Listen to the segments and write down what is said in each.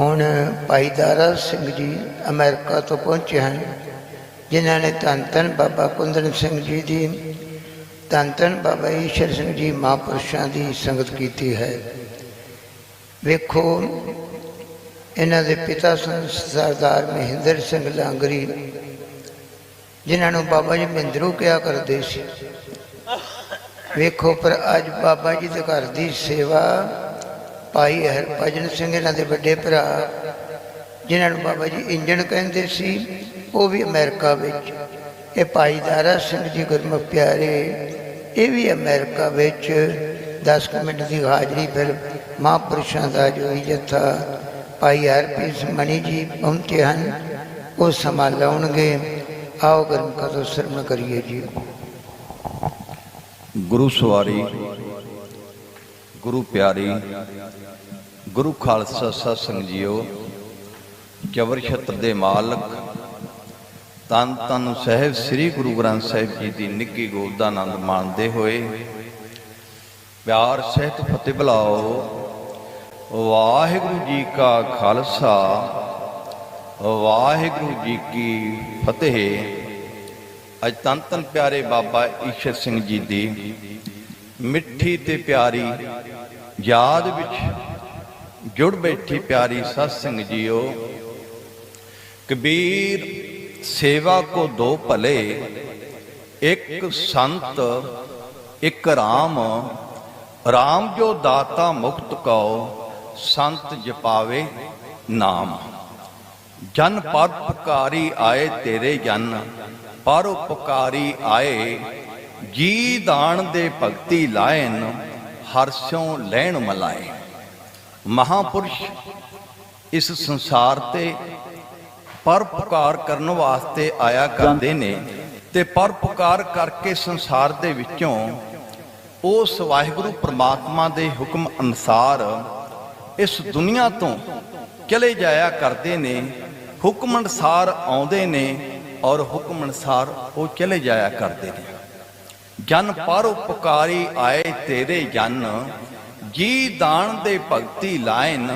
ਹੁਣ ਭਾਈ ਦਾਰਾ ਸਿੰਘ ਜੀ ਅਮਰੀਕਾ ਤੋਂ ਪਹੁੰਚੇ ਹਨ, ਜਿਨ੍ਹਾਂ ਨੇ ਧੰਨ ਧੰਨ ਬਾਬਾ ਕੁੰਦਨ ਸਿੰਘ ਜੀ ਦੀ, ਧੰਨ ਧੰਨ ਬਾਬਾ ਈਸ਼ਰ ਸਿੰਘ ਜੀ ਮਹਾਂਪੁਰਸ਼ਾਂ ਦੀ ਸੰਗਤ ਕੀਤੀ ਹੈ। ਵੇਖੋ, ਇਹਨਾਂ ਦੇ ਪਿਤਾ ਸਨ ਸਰਦਾਰ ਮਹਿੰਦਰ ਸਿੰਘ ਲਾਂਗਰੀ, ਜਿਨ੍ਹਾਂ ਨੂੰ ਬਾਬਾ ਜੀ ਮਹਿੰਦਰੂ ਕਿਹਾ ਕਰਦੇ ਸੀ। ਵੇਖੋ, ਪਰ ਅੱਜ ਬਾਬਾ ਜੀ ਦੇ ਘਰ ਦੀ ਸੇਵਾ ਭਾਈ ਹਰਭਜਨ ਸਿੰਘ ਇਹਨਾਂ ਦੇ ਵੱਡੇ ਭਰਾ, ਜਿਨ੍ਹਾਂ ਨੂੰ ਬਾਬਾ ਜੀ ਇੰਜਣ ਕਹਿੰਦੇ ਸੀ, ਉਹ ਵੀ ਅਮਰੀਕਾ ਵਿੱਚ। ਇਹ ਭਾਈ ਦਾਰਾ ਸਿੰਘ ਜੀ ਗੁਰਮੁਖ ਪਿਆਰੇ, ਇਹ ਵੀ ਅਮਰੀਕਾ ਵਿੱਚ 10 ਕੁ ਮਿੰਟ ਦੀ ਹਾਜ਼ਰੀ ਫਿਰ ਮਹਾਂਪੁਰਸ਼ਾਂ ਦਾ ਜੋ ਹੀ ਜਥਾ ਭਾਈ ਹਰਪ੍ਰੀਤ ਸਿੰਘ ਮਣੀ ਜੀ ਪਹੁੰਚੇ ਹਨ, ਉਹ ਸਮਾਂ ਲਾਉਣਗੇ। ਆਓ ਗੁਰਮੁਖਾਂ ਤੋਂ ਸਰਵਣ ਕਰੀਏ ਜੀ। ਗੁਰੂ ਸਵਾਰੀ। ਗੁਰੂ ਪਿਆਰੀ, ਗੁਰੂ ਖਾਲਸਾ ਸਤਿ ਸੰਗ ਜੀਓ ਚਵਰ ਛਤਰ ਦੇ ਮਾਲਕ, ਤਨ ਤਨ ਸਹਿਬ ਸ੍ਰੀ ਗੁਰੂ ਗ੍ਰੰਥ ਸਾਹਿਬ ਜੀ ਦੀ ਨਿੱਗੀ ਗੋਦ ਦਾ ਆਨੰਦ ਮਾਣਦੇ ਹੋਏ, ਪਿਆਰ ਸਹਿਤ ਫਤਿਹ ਬੁਲਾਓ। ਵਾਹਿਗੁਰੂ ਜੀ ਕਾ ਖਾਲਸਾ, ਵਾਹਿਗੁਰੂ ਜੀ ਕੀ ਫਤਿਹ। ਅੱਜ ਤਨ ਤਨ ਪਿਆਰੇ ਬਾਬਾ ਈਸ਼ਰ ਸਿੰਘ ਜੀ ਦੀ ਮਿੱਠੀ ਤੇ ਪਿਆਰੀ ਯਾਦ ਵਿੱਚ ਜੁੜ ਬੈਠੀ ਪਿਆਰੀ ਸਤ ਸਿੰਘ ਜੀਓ। ਕਬੀਰ ਸੇਵਾ ਕੋ ਦੋ ਭਲੇ, ਇੱਕ ਸੰਤ, ਇੱਕ RAM RAM ਜੋ ਦਾਤਾ ਮੁਕਤ ਕਉ, ਸੰਤ ਜਪਾਵੇ ਨਾਮ। ਜਨ ਪਰ ਪੁਕਾਰੀ ਆਏ ਤੇਰੇ ਜਨ, ਪਰ ਉਪਕਾਰੀ ਆਏ। ਜੀ ਦਾਨ ਦੇ ਭਗਤੀ ਲਾਇਨ ਹਰਸ਼ੋਂ ਲੈਣ ਮਲਾਏ। ਮਹਾਪੁਰਸ਼ ਇਸ ਸੰਸਾਰ ਤੇ ਪਰਪਕਾਰ ਕਰਨ ਵਾਸਤੇ ਆਇਆ ਕਰਦੇ ਨੇ ਤੇ ਪਰਪਕਾਰ ਕਰਕੇ ਸੰਸਾਰ ਦੇ ਵਿੱਚੋਂ ਉਸ ਵਾਹਿਗੁਰੂ ਪ੍ਰਮਾਤਮਾ ਦੇ ਹੁਕਮ ਅਨੁਸਾਰ ਇਸ ਦੁਨੀਆ ਤੋਂ ਚਲੇ ਜਾਇਆ ਕਰਦੇ ਨੇ ਹੁਕਮ ਅਨੁਸਾਰ ਆਉਂਦੇ ਨੇ ਔਰ ਹੁਕਮ ਅਨੁਸਾਰ ਉਹ ਚਲੇ ਜਾਇਆ ਕਰਦੇ ਨੇ। ਜਨ ਪਰ ਉਪਕਾਰੀ ਆਏ ਤੇਰੇ ਜਨ, ਜੀ ਦਾਨ ਦੇ ਭਗਤੀ ਲਾਇਨ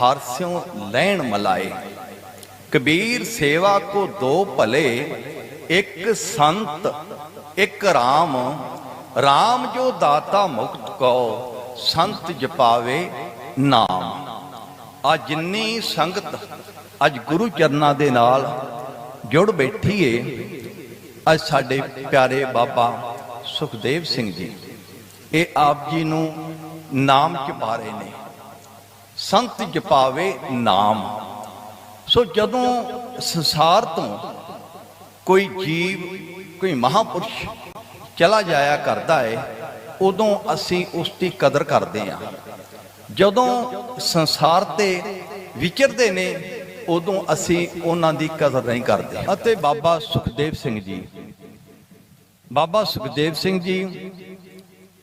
ਹਰਸਿਓ ਲੈਣ ਮਲਾਏ। ਕਬੀਰ ਸੇਵਾ ਕੋ ਦੋ ਭਲੇ, ਇੱਕ ਸੰਤ, ਇੱਕ RAM RAM ਜੋ ਦਾਤਾ ਮੁਕਤ ਕੋ ਸੰਤ ਜਪਾਵੇ ਨਾਮ। ਆ ਜਿੰਨੀ ਸੰਗਤ ਅੱਜ ਗੁਰੂ ਚਰਨਾਂ ਦੇ ਨਾਲ ਜੁੜ ਬੈਠੀ ਏ, ਅੱਜ ਸਾਡੇ ਪਿਆਰੇ ਬਾਬਾ ਸੁਖਦੇਵ ਸਿੰਘ ਜੀ, ਇਹ ਆਪ ਜੀ ਨੂੰ ਨਾਮ ਜਪਾ ਰਹੇ ਨੇ। ਸੰਤ ਜਪਾਵੇ ਨਾਮ। ਸੋ ਜਦੋਂ ਸੰਸਾਰ ਤੋਂ ਕੋਈ ਜੀਵ, ਕੋਈ ਮਹਾਪੁਰਸ਼ ਚਲਾ ਜਾਇਆ ਕਰਦਾ ਹੈ ਉਦੋਂ ਅਸੀਂ ਉਸ ਦੀ ਕਦਰ ਕਰਦੇ ਹਾਂ ਜਦੋਂ ਸੰਸਾਰ ਤੇ ਵਿਚਰਦੇ ਨੇ, ਉਦੋਂ ਅਸੀਂ ਉਹਨਾਂ ਦੀ ਕਦਰ ਨਹੀਂ ਕਰਦੇ। ਅਤੇ ਬਾਬਾ ਸੁਖਦੇਵ ਸਿੰਘ ਜੀ ਬਾਬਾ ਸੁਖਦੇਵ ਸਿੰਘ ਜੀ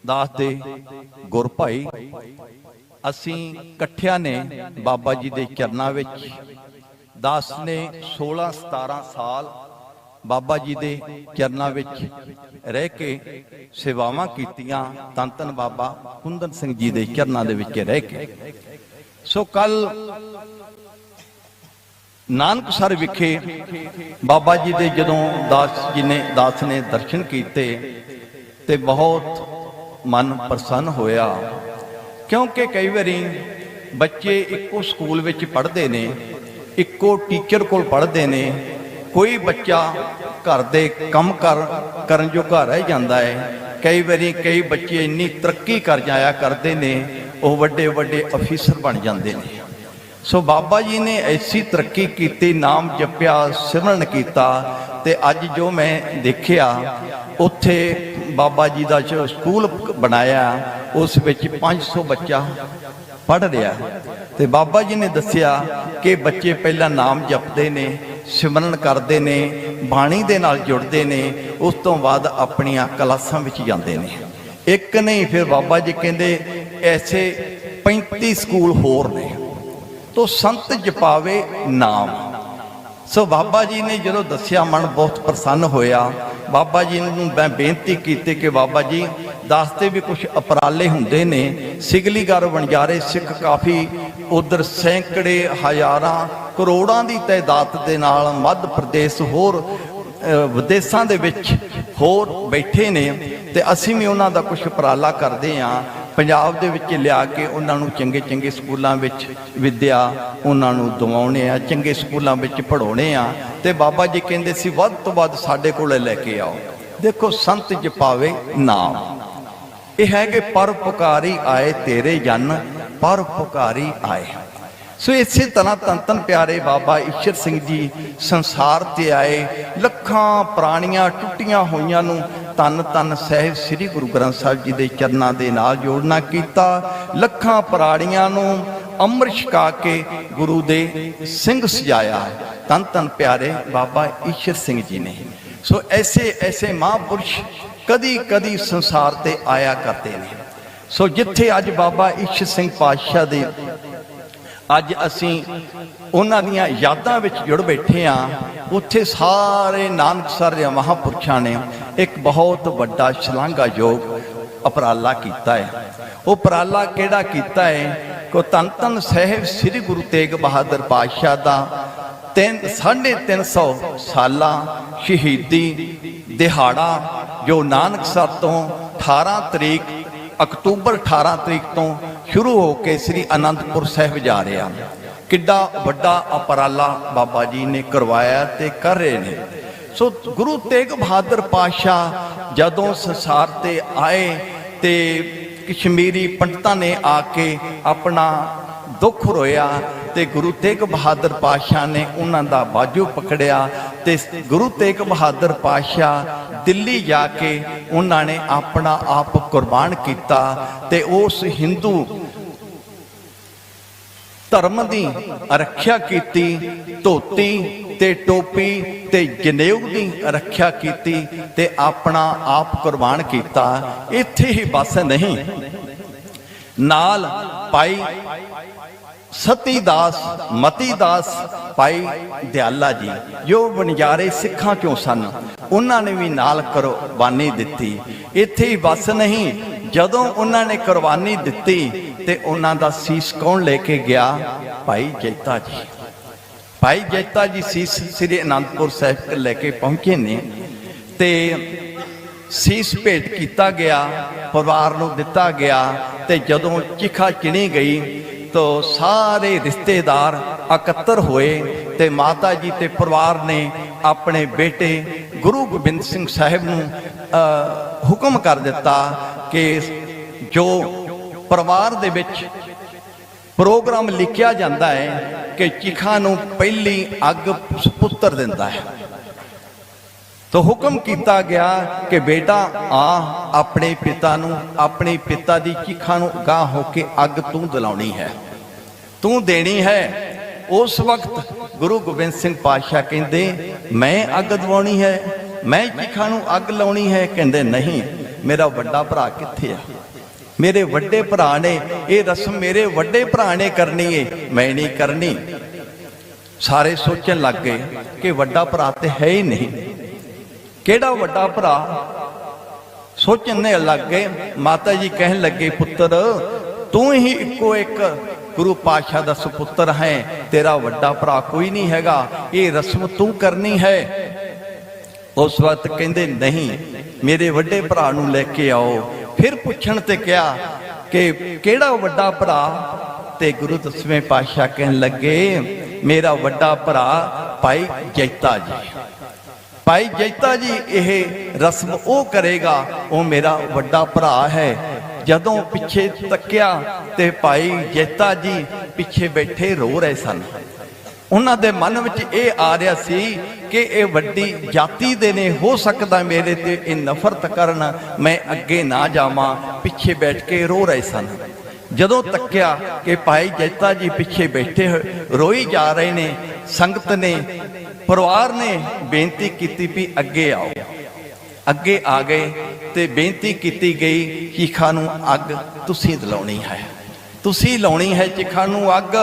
ਦਾਸ ਦੇ ਗੁਰ ਭਾਈ। ਅਸੀਂ ਇਕੱਠਿਆਂ ਨੇ ਬਾਬਾ ਜੀ ਦੇ ਚਰਨਾਂ ਵਿੱਚ ਦਾਸ ਨੇ 16 17 ਸਾਲ ਬਾਬਾ ਜੀ ਦੇ ਚਰਨਾਂ ਵਿੱਚ ਰਹਿ ਕੇ ਸੇਵਾਵਾਂ ਕੀਤੀਆਂ ਤਨ ਤਨ ਬਾਬਾ ਕੁੰਦਨ ਸਿੰਘ ਜੀ ਦੇ ਚਰਨਾਂ ਦੇ ਵਿੱਚ ਰਹਿ ਕੇ। ਸੋ ਕੱਲ ਨਾਨਕਸਰ ਵਿਖੇ ਬਾਬਾ ਜੀ ਦੇ ਜਦੋਂ ਦਾਸ ਜੀ ਨੇ, ਦਾਸ ਨੇ ਦਰਸ਼ਨ ਕੀਤੇ ਤੇ ਬਹੁਤ ਮਨ ਪ੍ਰਸੰਨ ਹੋਇਆ। ਕਿਉਂਕਿ ਕਈ ਵਾਰੀ ਬੱਚੇ ਇੱਕੋ ਸਕੂਲ ਵਿੱਚ ਪੜ੍ਹਦੇ ਨੇ, ਇੱਕੋ ਟੀਚਰ ਕੋਲ ਪੜ੍ਹਦੇ ਨੇ, ਕੋਈ ਬੱਚਾ ਘਰ ਦੇ ਕੰਮ ਕਰ, ਕਰਨ ਜੋਗਾ ਰਹਿ ਜਾਂਦਾ ਹੈ। ਕਈ ਵਾਰੀ ਕਈ ਬੱਚੇ ਇੰਨੀ ਤਰੱਕੀ ਕਰ ਜਾਇਆ ਕਰਦੇ ਨੇ, ਉਹ ਵੱਡੇ ਵੱਡੇ ਅਫੀਸਰ ਬਣ ਜਾਂਦੇ ਨੇ। ਸੋ ਬਾਬਾ ਜੀ ਨੇ ਐਸੀ ਤਰੱਕੀ ਕੀਤੀ, ਨਾਮ ਜਪਿਆ, ਸਿਮਰਨ ਕੀਤਾ ਤੇ ਅੱਜ ਜੋ ਮੈਂ ਦੇਖਿਆ, ਉੱਥੇ ਬਾਬਾ ਜੀ ਦਾ ਜੋ ਸਕੂਲ ਬਣਾਇਆ, ਉਸ ਵਿੱਚ 500 ਬੱਚਾ ਪੜ ਰਿਹਾ। ਤੇ ਬਾਬਾ ਜੀ ਨੇ ਦੱਸਿਆ ਕਿ ਬੱਚੇ ਪਹਿਲਾਂ ਨਾਮ ਜਪਦੇ ਨੇ, ਸਿਮਰਨ ਕਰਦੇ ਨੇ, ਬਾਣੀ ਦੇ ਨਾਲ ਜੁੜਦੇ ਨੇ, ਉਸ ਤੋਂ ਬਾਅਦ ਆਪਣੀਆਂ ਕਲਾਸਾਂ ਵਿੱਚ ਜਾਂਦੇ ਨੇ। ਇੱਕ ਨਹੀਂ, ਫਿਰ ਬਾਬਾ ਜੀ ਕਹਿੰਦੇ, ਐਸੇ 35 ਸਕੂਲ ਹੋਰ ਨੇ। ਤੋ ਸੰਤ ਜਪਾਵੇ ਨਾਮ। ਸੋ ਬਾਬਾ ਜੀ ਨੇ ਜਦੋਂ ਦੱਸਿਆ, ਮਨ ਬਹੁਤ ਪ੍ਰਸੰਨ ਹੋਇਆ। ਬਾਬਾ ਜੀ ਨੂੰ ਮੈਂ ਬੇਨਤੀ ਕੀਤੀ ਕਿ ਬਾਬਾ ਜੀ ਦੱਸਦੇ ਵੀ ਕੁਝ ਅਪਰਾਲੇ ਹੁੰਦੇ ਨੇ ਸਿਗਲੀਗਰ ਵਣਜਾਰੇ ਸਿੱਖ ਕਾਫੀ, ਉਧਰ ਸੈਂਕੜੇ ਹਜ਼ਾਰਾਂ, ਕਰੋੜਾਂ ਦੀ ਤਾਦਾਦ ਦੇ ਨਾਲ ਮੱਧ ਪ੍ਰਦੇਸ਼ ਹੋਰ ਵਿਦੇਸ਼ਾਂ ਦੇ ਵਿੱਚ ਹੋਰ ਬੈਠੇ ਨੇ ਤੇ ਅਸੀਂ ਵੀ ਉਹਨਾਂ ਦਾ ਕੁਝ ਉਪਰਾਲਾ ਕਰਦੇ ਆ ਪੰਜਾਬ ਦੇ ਵਿੱਚ ਲਿਆ ਕੇ ਉਹਨਾਂ ਨੂੰ ਚੰਗੇ ਚੰਗੇ ਸਕੂਲਾਂ ਵਿੱਚ ਵਿੱਦਿਆ ਉਹਨਾਂ ਨੂੰ ਦਿਵਾਉਣੇ ਆ, ਚੰਗੇ ਸਕੂਲਾਂ ਵਿੱਚ ਪੜਾਉਣੇ ਆ ਤੇ ਬਾਬਾ ਜੀ ਕਹਿੰਦੇ ਸੀ, ਵੱਧ ਤੋਂ ਵੱਧ ਸਾਡੇ ਕੋਲੇ ਲੈ ਕੇ ਆਓ। ਦੇਖੋ ਸੰਤ ਜਪਾਵੇ ਨਾਮ। ਇਹ ਹੈ ਕਿ ਪਰ ਪੁਕਾਰੀ ਆਏ ਤੇਰੇ ਜਨ, ਪਰ ਪੁਕਾਰੀ ਆਏ। ਸੋ ਇਸੇ ਤਰ੍ਹਾਂ ਤਨ ਤਨ ਪਿਆਰੇ ਬਾਬਾ ਈਸ਼ਰ ਸਿੰਘ ਜੀ ਸੰਸਾਰ ਤੇ ਆਏ, ਲੱਖਾਂ ਪ੍ਰਾਣੀਆਂ ਟੁੱਟੀਆਂ ਹੋਈਆਂ ਨੂੰ ਤਨ ਤਨ ਸਹਿਬ ਸ੍ਰੀ ਗੁਰੂ ਗ੍ਰੰਥ ਸਾਹਿਬ ਜੀ ਦੇ ਚਰਨਾਂ ਦੇ ਨਾਲ ਜੋੜਨਾ ਕੀਤਾ। ਲੱਖਾਂ ਪ੍ਰਾਣੀਆਂ ਨੂੰ ਅੰਮ੍ਰਿਤ ਛਕਾ ਕੇ ਗੁਰੂ ਦੇ ਸਿੰਘ ਸਜਾਇਆ ਤਨ ਤਨ ਪਿਆਰੇ ਬਾਬਾ ਈਸ਼ਰ ਸਿੰਘ ਜੀ ਨੇ। ਸੋ ਐਸੇ ਐਸੇ ਮਹਾਂਪੁਰਸ਼ ਕਦੀ ਕਦੀ ਸੰਸਾਰ ਤੇ ਆਇਆ ਕਰਦੇ ਨੇ। ਸੋ ਜਿੱਥੇ ਅੱਜ ਬਾਬਾ ਈਸ਼ਰ ਸਿੰਘ ਪਾਤਸ਼ਾਹ ਦੇ ਅੱਜ ਅਸੀਂ ਉਹਨਾਂ ਦੀਆਂ ਯਾਦਾਂ ਵਿੱਚ ਜੁੜ ਬੈਠੇ ਆ ਉੱਥੇ ਸਾਰੇ ਨਾਨਕ ਸਰ ਦੇ ਮਹਾਂਪੁਰਸ਼ਾਂ ਨੇ ਇੱਕ ਬਹੁਤ ਵੱਡਾ ਸ਼ਲਾਘਾਯੋਗ ਉਪਰਾਲਾ ਕੀਤਾ ਹੈ। ਉਹ ਉਪਰਾਲਾ ਕਿਹੜਾ ਕੀਤਾ ਹੈ? ਕੋ ਤਨ ਤਨ ਸਾਹਿਬ ਸ੍ਰੀ ਗੁਰੂ ਤੇਗ ਬਹਾਦਰ ਪਾਤਸ਼ਾਹ ਦਾ ਤਿੰਨ 350 ਸਾਲਾ ਸ਼ਹੀਦੀ ਦਿਹਾੜਾ, ਜੋ ਨਾਨਕ ਨਾਨਕਸਰ ਤੋਂ 18 ਤਰੀਕ ਅਕਤੂਬਰ 18 ਤਰੀਕ ਤੋਂ ਸ਼ੁਰੂ ਹੋ ਕੇ ਸ੍ਰੀ ਅਨੰਦਪੁਰ ਸਾਹਿਬ ਜਾ ਰਿਹਾ ਕਿੱਡਾ ਵੱਡਾ ਉਪਰਾਲਾ ਬਾਬਾ ਜੀ ਨੇ ਕਰਵਾਇਆ ਤੇ ਕਰ ਰਹੇ ਨੇ। ਸੋ ਗੁਰੂ ਤੇਗ ਬਹਾਦਰ ਪਾਤਸ਼ਾਹ ਜਦੋਂ ਸੰਸਾਰ ਤੇ ਆਏ ਤੇ ਕਸ਼ਮੀਰੀ ਪੰਡਤਾਂ ਨੇ ਆ ਕੇ ਆਪਣਾ ਦੁੱਖ ਰੋਇਆ ਤੇ ਗੁਰੂ ਤੇਗ ਬਹਾਦਰ ਪਾਤਸ਼ਾਹ ਨੇ ਉਹਨਾਂ ਦਾ ਬਾਜੂ ਪਕੜਿਆ ਤੇ ਗੁਰੂ ਤੇਗ ਬਹਾਦਰ ਪਾਤਸ਼ਾਹ ਦਿੱਲੀ ਜਾ ਕੇ ਉਹਨਾਂ ਨੇ ਆਪਣਾ ਆਪ ਕੁਰਬਾਨ ਕੀਤਾ ਤੇ ਉਸ ਹਿੰਦੂ ਧਰਮ ਦੀ ਰੱਖਿਆ ਕੀਤੀ, ਧੋਤੀ ਤੇ ਟੋਪੀ ਤੇ ਜਨੇਊ ਦੀ ਰੱਖਿਆ ਕੀਤੀ ਤੇ ਆਪਣਾ ਆਪ ਕੁਰਬਾਨ ਕੀਤਾ, ਇੱਥੇ ਹੀ ਬਸ ਨਹੀਂ। ਨਾਲ ਭਾਈ ਸਤੀ ਦਾਸ ਮਤੀ ਦਾਸ ਭਾਈ ਦਿਆਲਾ ਜੀ, ਜੋ ਬਨਜਾਰੇ ਸਿੱਖਾਂ ਚੋਂ ਸਨ, ਉਹਨਾਂ ਨੇ ਵੀ ਨਾਲ ਕੁਰਬਾਨੀ ਦਿੱਤੀ। ਇੱਥੇ ਹੀ ਬਸ ਨਹੀਂ ਜਦੋਂ ਉਹਨਾਂ ਨੇ ਕੁਰਬਾਨੀ ਦਿੱਤੀ ਤੇ ਉਹਨਾਂ ਦਾ ਸੀਸ ਕੌਣ ਲੈ ਕੇ ਗਿਆ? ਭਾਈ ਜੈਤਾ ਜੀ। ਭਾਈ ਜੈਤਾ ਜੀ ਸੀਸ ਸ੍ਰੀ ਅਨੰਦਪੁਰ ਸਾਹਿਬ ਲੈ ਕੇ ਪਹੁੰਚੇ ਨੇ ਤੇ ਸੀਸ ਭੇਟ ਕੀਤਾ ਗਿਆ, ਪਰਿਵਾਰ ਨੂੰ ਦਿੱਤਾ ਗਿਆ ਤੇ ਜਦੋਂ ਚਿਖਾ ਚਿਣੀ ਗਈ ਤਾਂ ਸਾਰੇ ਰਿਸ਼ਤੇਦਾਰ ਇਕੱਤਰ ਹੋਏ ਤੇ ਮਾਤਾ ਜੀ ਤੇ ਪਰਿਵਾਰ ਨੇ ਆਪਣੇ ਬੇਟੇ ਗੁਰੂ ਗੋਬਿੰਦ ਸਿੰਘ ਸਾਹਿਬ ਨੂੰ ਹੁਕਮ ਕਰ ਦਿੱਤਾ ਕਿ ਜੋ ਪਰਿਵਾਰ ਦੇ ਵਿੱਚ ਪ੍ਰੋਗਰਾਮ ਲਿਖਿਆ ਜਾਂਦਾ ਹੈ ਕਿ ਚਿਖਾ ਨੂੰ ਪਹਿਲੀ ਅੱਗ ਪੁੱਤਰ ਦਿੰਦਾ ਹੈ। ਤਾਂ ਹੁਕਮ ਕੀਤਾ ਗਿਆ ਕਿ ਬੇਟਾ ਆ, ਆਪਣੇ ਪਿਤਾ ਨੂੰ, ਆਪਣੇ ਪਿਤਾ ਦੀ ਚਿਖਾ ਨੂੰ ਗਾਹ ਹੋ ਕੇ ਅੱਗ ਤੂੰ ਦਿਲਾਉਣੀ ਹੈ। ਤੂੰ ਦੇਣੀ ਹੈ। ਉਸ ਵਕਤ ਗੁਰੂ ਗੋਬਿੰਦ ਸਿੰਘ ਪਾਤਸ਼ਾਹ ਕਹਿੰਦੇ, ਮੈਂ ਅੱਗ ਦਿਵਾਉਣੀ ਹੈ। ਮੈਂ ਚਿਖਾ ਨੂੰ ਅੱਗ ਲਾਉਣੀ ਹੈ, ਕਹਿੰਦੇ ਨਹੀਂ, ਮੇਰਾ ਵੱਡਾ ਭਰਾ ਕਿੱਥੇ ਆ? ਮੇਰੇ ਵੱਡੇ ਭਰਾ ਨੇ, ਇਹ ਰਸਮ ਮੇਰੇ ਵੱਡੇ ਭਰਾ ਨੇ ਕਰਨੀ ਏ, ਮੈਂ ਨਹੀਂ ਕਰਨੀ। ਸਾਰੇ ਸੋਚਣ ਲੱਗ ਗਏ ਕਿ ਵੱਡਾ ਭਰਾ ਤੇ ਹੈ ਹੀ ਨਹੀਂ। ਕਿਹੜਾ ਵੱਡਾ ਭਰਾ? ਸੋਚਣੇ ਲੱਗ ਗਏ, ਮਾਤਾ ਜੀ ਕਹਿਣ ਲੱਗੇ, ਪੁੱਤਰ, ਤੂੰ ਹੀ ਇੱਕੋ ਇੱਕ ਗੁਰੂ ਪਾਤਸ਼ਾਹ ਦਾ ਸੁਪੁੱਤਰ ਹੈ, ਤੇਰਾ ਵੱਡਾ ਭਰਾ ਕੋਈ ਨਹੀਂ ਹੈਗਾ, ਇਹ ਰਸਮ ਤੂੰ ਕਰਨੀ ਹੈ। ਉਸ ਵਕਤ ਕਹਿੰਦੇ, ਨਹੀਂ, ਮੇਰੇ ਵੱਡੇ ਭਰਾ ਨੂੰ ਲੈ ਕੇ ਆਓ। ਫਿਰ ਪੁੱਛਣ ਤੇ ਕਿਹਾ ਕਿ ਕਿਹੜਾ ਵੱਡਾ ਭਰਾ? ਤੇ ਗੁਰੂ ਦਸਵੇਂ ਪਾਤਸ਼ਾਹ ਕਹਿਣ ਲੱਗੇ, ਮੇਰਾ ਵੱਡਾ ਭਰਾ ਭਾਈ ਜੈਤਾ ਜੀ। ਭਾਈ ਜੈਤਾ ਜੀ, ਇਹ ਰਸਮ ਉਹ ਕਰੇਗਾ, ਉਹ ਮੇਰਾ ਵੱਡਾ ਭਰਾ ਹੈ। ਜਦੋਂ ਪਿੱਛੇ ਤੱਕਿਆ ਤੇ ਭਾਈ ਜੈਤਾ ਜੀ ਪਿੱਛੇ ਬੈਠੇ ਰੋ ਰਹੇ ਸਨ। ਉਹਨਾਂ ਦੇ ਮਨ ਵਿੱਚ ਇਹ ਆ ਰਿਹਾ ਸੀ ਕਿ ਇਹ ਵੱਡੀ ਜਾਤੀ ਦੇ ਨੇ, ਹੋ ਸਕਦਾ ਮੇਰੇ ਤੇ ਇਹ ਨਫ਼ਰਤ ਕਰਨ, ਮੈਂ ਅੱਗੇ ਨਾ ਜਾਵਾਂ, ਪਿੱਛੇ ਬੈਠ ਕੇ ਰੋ ਰਹੇ ਸਨ। ਜਦੋਂ ਤੱਕਿਆ ਕਿ ਭਾਈ ਜੈਤਾ ਜੀ ਪਿੱਛੇ ਬੈਠੇ ਹੋਏ, ਰੋਈ ਜਾ ਰਹੇ ਨੇ, ਸੰਗਤ ਨੇ, ਪਰਿਵਾਰ ਨੇ ਬੇਨਤੀ ਕੀਤੀ ਵੀ ਅੱਗੇ ਆਓ। ਅੱਗੇ ਆ ਗਏ ਤੇ ਬੇਨਤੀ ਕੀਤੀ ਗਈ ਚਿਖਾ ਨੂੰ ਅੱਗ ਤੁਸੀਂ ਦਿਲਾਉਣੀ ਹੈ। ਤੁਸੀਂ ਲਾਉਣੀ ਹੈ ਚਿਖਾ ਨੂੰ ਅੱਗ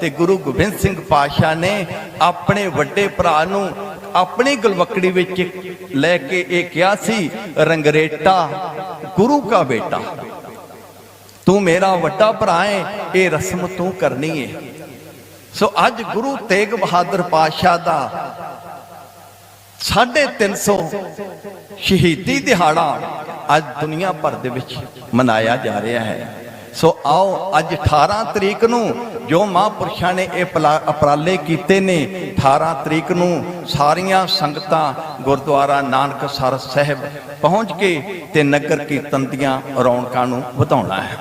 ਤੇ ਗੁਰੂ ਗੋਬਿੰਦ ਸਿੰਘ ਪਾਤਸ਼ਾਹ ਨੇ ਆਪਣੇ ਵੱਡੇ ਭਰਾ ਨੂੰ ਆਪਣੀ ਗਲਵਕੜੀ ਵਿੱਚ ਲੈ ਕੇ ਇਹ ਕਿਹਾ ਸੀ, ਰੰਗਰੇਟਾ, ਗੁਰੂ ਕਾ ਬੇਟਾ। ਤੂੰ ਮੇਰਾ ਵੱਡਾ ਭਰਾ ਹੈ ਇਹ ਰਸਮ ਤੂੰ ਕਰਨੀ ਹੈ ਸੋ ਅੱਜ ਗੁਰੂ ਤੇਗ ਬਹਾਦਰ ਪਾਤਸ਼ਾਹ ਦਾ 350 ਸ਼ਹੀਦੀ ਦਿਹਾੜਾ ਅੱਜ ਦੁਨੀਆ ਭਰ ਦੇ ਵਿੱਚ ਮਨਾਇਆ ਜਾ ਰਿਹਾ ਹੈ। ਸੋ ਆਓ ਅੱਜ 18 ਤਰੀਕ ਨੂੰ ਜੋ ਮਹਾਂਪੁਰਸ਼ਾਂ ਨੇ ਇਹ ਪਲਾ- ਉਪਰਾਲੇ ਕੀਤੇ ਨੇ 18 ਤਰੀਕ ਨੂੰ ਸਾਰੀਆਂ ਸੰਗਤਾਂ ਗੁਰਦੁਆਰਾ ਨਾਨਕ ਸਰ ਸਾਹਿਬ ਪਹੁੰਚ ਕੇ ਤੇ ਨਗਰ ਕੀਰਤਨ ਦੀਆਂ ਰੌਣਕਾਂ ਨੂੰ ਵਧਾਉਣਾ ਹੈ।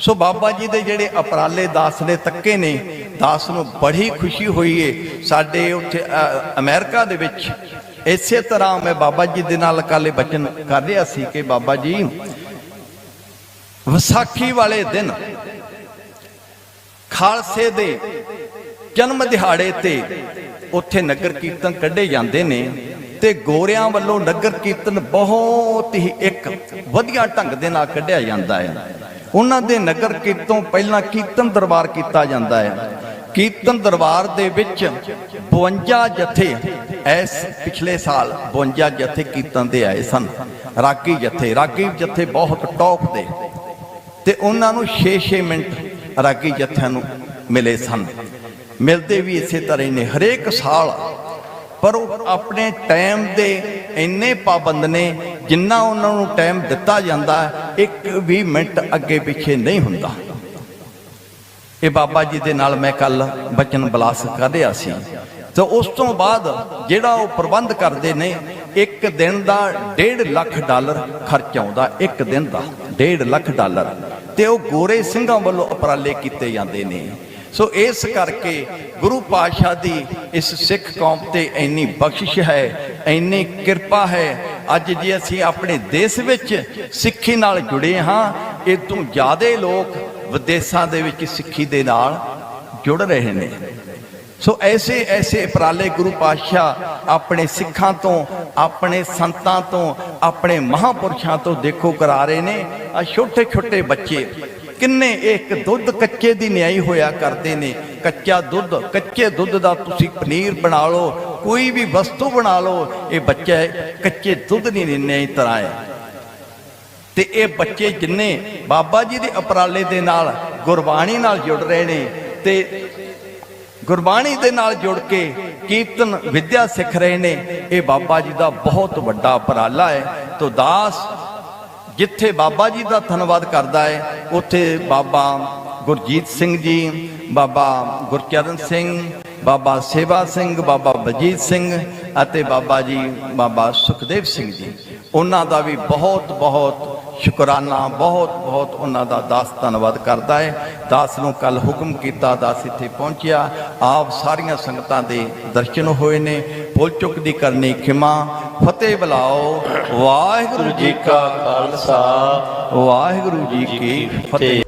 ਸੋ ਬਾਬਾ ਜੀ ਦੇ ਜਿਹੜੇ ਅਪਰਾਲੇ ਦਾਸ ਨੇ ਤੱਕੇ ਨੇ ਦਾਸ ਨੂੰ ਬੜੀ ਖੁਸ਼ੀ ਹੋਈ ਏ। ਸਾਡੇ ਉੱਥੇ ਅ, ਅਮਰੀਕਾ ਦੇ ਵਿੱਚ ਇਸੇ ਤਰ੍ਹਾਂ ਮੈਂ ਬਾਬਾ ਜੀ ਦੇ ਨਾਲ ਕਾਲੇ ਬਚਨ ਕਰ ਰਿਹਾ ਸੀ ਕਿ ਬਾਬਾ ਜੀ ਵਿਸਾਖੀ ਵਾਲੇ ਦਿਨ ਖਾਲਸੇ ਦੇ ਜਨਮ ਦਿਹਾੜੇ ਤੇ ਉੱਥੇ ਨਗਰ ਕੀਰਤਨ ਕੱਢੇ ਜਾਂਦੇ ਨੇ ਤੇ ਗੋਰਿਆਂ ਵੱਲੋਂ ਨਗਰ ਕੀਰਤਨ ਬਹੁਤ ਹੀ ਇੱਕ ਵਧੀਆ ਢੰਗ ਦੇ ਨਾਲ ਕੱਢਿਆ ਜਾਂਦਾ ਹੈ। ਉਹਨਾਂ ਦੇ ਨਗਰ ਕੀਰਤਨ ਪਹਿਲਾਂ ਕੀਰਤਨ ਦਰਬਾਰ ਕੀਤਾ ਜਾਂਦਾ ਹੈ। ਕੀਰਤਨ ਦਰਬਾਰ ਦੇ ਵਿੱਚ 52 ਜਥੇ ਐਸ ਪਿਛਲੇ ਸਾਲ 52 ਜਥੇ ਕੀਰਤਨ ਦੇ ਆਏ ਸਨ। ਰਾਗੀ ਜਥੇ ਰਾਗੀ ਜਥੇ ਬਹੁਤ ਟੌਪ ਦੇ। ਤੇ ਉਹਨਾਂ ਨੂੰ 6-6 ਮਿੰਟ ਰਾਗੀ ਜੱਥਿਆਂ ਨੂੰ ਮਿਲੇ ਸਨ। ਮਿਲਦੇ ਵੀ ਇਸੇ ਤਰ੍ਹਾਂ ਹੀ ਨੇ, ਹਰੇਕ ਸਾਲ। ਪਰ ਉਹ ਆਪਣੇ ਟਾਈਮ ਦੇ ਇੰਨੇ ਪਾਬੰਦ ਨੇ, ਜਿੰਨਾ ਉਹਨਾਂ ਨੂੰ ਟਾਈਮ ਦਿੱਤਾ ਜਾਂਦਾ, ਇੱਕ ਵੀ ਮਿੰਟ ਅੱਗੇ ਪਿੱਛੇ ਨਹੀਂ ਹੁੰਦਾ। ਇਹ ਬਾਬਾ ਜੀ ਦੇ ਨਾਲ ਮੈਂ ਕੱਲ ਬਚਨ ਬਲਾਸ ਕਰ ਰਿਹਾ ਸੀ। ਤੇ ਉਸ ਤੋਂ ਬਾਅਦ ਜਿਹੜਾ ਉਹ ਪ੍ਰਬੰਧ ਕਰਦੇ ਨੇ, ਇੱਕ ਦਿਨ ਦਾ 1.5 ਲੱਖ ਡਾਲਰ ਖਰਚ ਆਉਂਦਾ, ਇੱਕ ਦਿਨ ਦਾ 1.5 ਲੱਖ ਡਾਲਰ। ਤੇ ਉਹ ਗੋਰੇ ਸਿੰਘਾਂ ਵੱਲੋਂ ਉਪਰਾਲੇ ਕੀਤੇ ਜਾਂਦੇ ਨੇ। ਸੋ ਇਸ ਕਰਕੇ ਗੁਰੂ ਪਾਤਸ਼ਾਹ ਦੀ ਇਸ ਸਿੱਖ ਕੌਮ ਤੇ ਇੰਨੀ ਬਖਸ਼ਿਸ਼ ਹੈ, ਇੰਨੀ ਕਿਰਪਾ ਹੈ। ਅੱਜ ਜੇ ਅਸੀਂ ਆਪਣੇ ਦੇਸ਼ ਵਿੱਚ ਸਿੱਖੀ ਨਾਲ ਜੁੜੇ ਹਾਂ ਇਹ ਤੋਂ ਜ਼ਿਆਦਾ ਲੋਕ ਵਿਦੇਸ਼ਾਂ ਦੇ ਵਿੱਚ ਸਿੱਖੀ ਦੇ ਨਾਲ ਜੁੜ ਰਹੇ ਨੇ। ਸੋ ਐਸੇ ਐਸੇ ਉਪਰਾਲੇ ਗੁਰੂ ਪਾਤਸ਼ਾਹ ਆਪਣੇ ਸਿੱਖਾਂ ਤੋਂ, ਆਪਣੇ ਸੰਤਾਂ ਤੋਂ ਆਪਣੇ ਮਹਾਪੁਰਸ਼ਾਂ ਤੋਂ ਦੇਖੋ ਕਰਾ ਰਹੇ ਨੇ। ਆ ਛੋਟੇ ਛੋਟੇ ਬੱਚੇ, ਕਿੰਨੇ ਇੱਕ ਦੁੱਧ ਕੱਚੇ ਦੀ ਨਿਆਈ ਹੋਇਆ ਕਰਦੇ ਨੇ। ਕੱਚਾ ਦੁੱਧ, ਕੱਚੇ ਦੁੱਧ ਦਾ ਤੁਸੀਂ ਪਨੀਰ ਬਣਾ ਲਓ, ਕੋਈ ਵੀ ਵਸਤੂ ਬਣਾ ਲਓ, ਇਹ ਬੱਚਾ ਕੱਚੇ ਦੁੱਧ ਨਹੀਂ ਨਿਆਈ ਤਰ੍ਹਾਂ ਹੈ। ਤੇ ਇਹ ਬੱਚੇ ਜਿੰਨੇ ਬਾਬਾ ਜੀ ਦੇ ਉਪਰਾਲੇ ਦੇ ਨਾਲ, ਗੁਰਬਾਣੀ ਨਾਲ ਜੁੜ ਰਹੇ ਨੇ ਤੇ ਗੁਰਬਾਣੀ ਦੇ ਨਾਲ ਜੁੜ ਕੇ ਕੀਰਤਨ ਵਿਦਿਆ ਸਿੱਖ ਰਹੇ ਨੇ। ਇਹ ਬਾਬਾ ਜੀ ਦਾ ਬਹੁਤ ਵੱਡਾ ਉਪਰਾਲਾ ਹੈ। ਤੋ ਦਾਸ ਜਿੱਥੇ ਬਾਬਾ ਜੀ ਦਾ ਧੰਨਵਾਦ ਕਰਦਾ ਹੈ, ਉੱਥੇ ਬਾਬਾ ਗੁਰਜੀਤ ਸਿੰਘ ਜੀ, ਬਾਬਾ ਗੁਰਚਰਨ ਸਿੰਘ, ਬਾਬਾ ਸੇਵਾ ਸਿੰਘ, ਬਾਬਾ ਬਜੀਤ ਸਿੰਘ ਅਤੇ ਬਾਬਾ ਜੀ, ਬਾਬਾ ਸੁਖਦੇਵ ਸਿੰਘ ਜੀ। ਉਹਨਾਂ ਦਾ ਵੀ ਬਹੁਤ ਬਹੁਤ ਸ਼ੁਕਰਾਨਾ ਬਹੁਤ ਬਹੁਤ ਉਹਨਾਂ ਦਾ ਦਾਸ ਧੰਨਵਾਦ ਕਰਦਾ ਹੈ ਦਾਸ ਨੂੰ ਕੱਲ ਹੁਕਮ ਕੀਤਾ, ਦਾਸ ਇੱਥੇ ਪਹੁੰਚਿਆ। ਆਪ ਸਾਰੀਆਂ ਸੰਗਤਾਂ ਦੇ ਦਰਸ਼ਨ ਹੋਏ ਨੇ। ਭੁੱਲ ਚੁੱਕ ਦੀ ਕਰਨੀ ਖਿਮਾ। ਫਤਿਹ ਬੁਲਾਓ। ਵਾਹਿਗੁਰੂ ਜੀ ਕਾ ਖਾਲਸਾ। ਵਾਹਿਗੁਰੂ ਜੀ ਕੀ ਫਤਿਹ।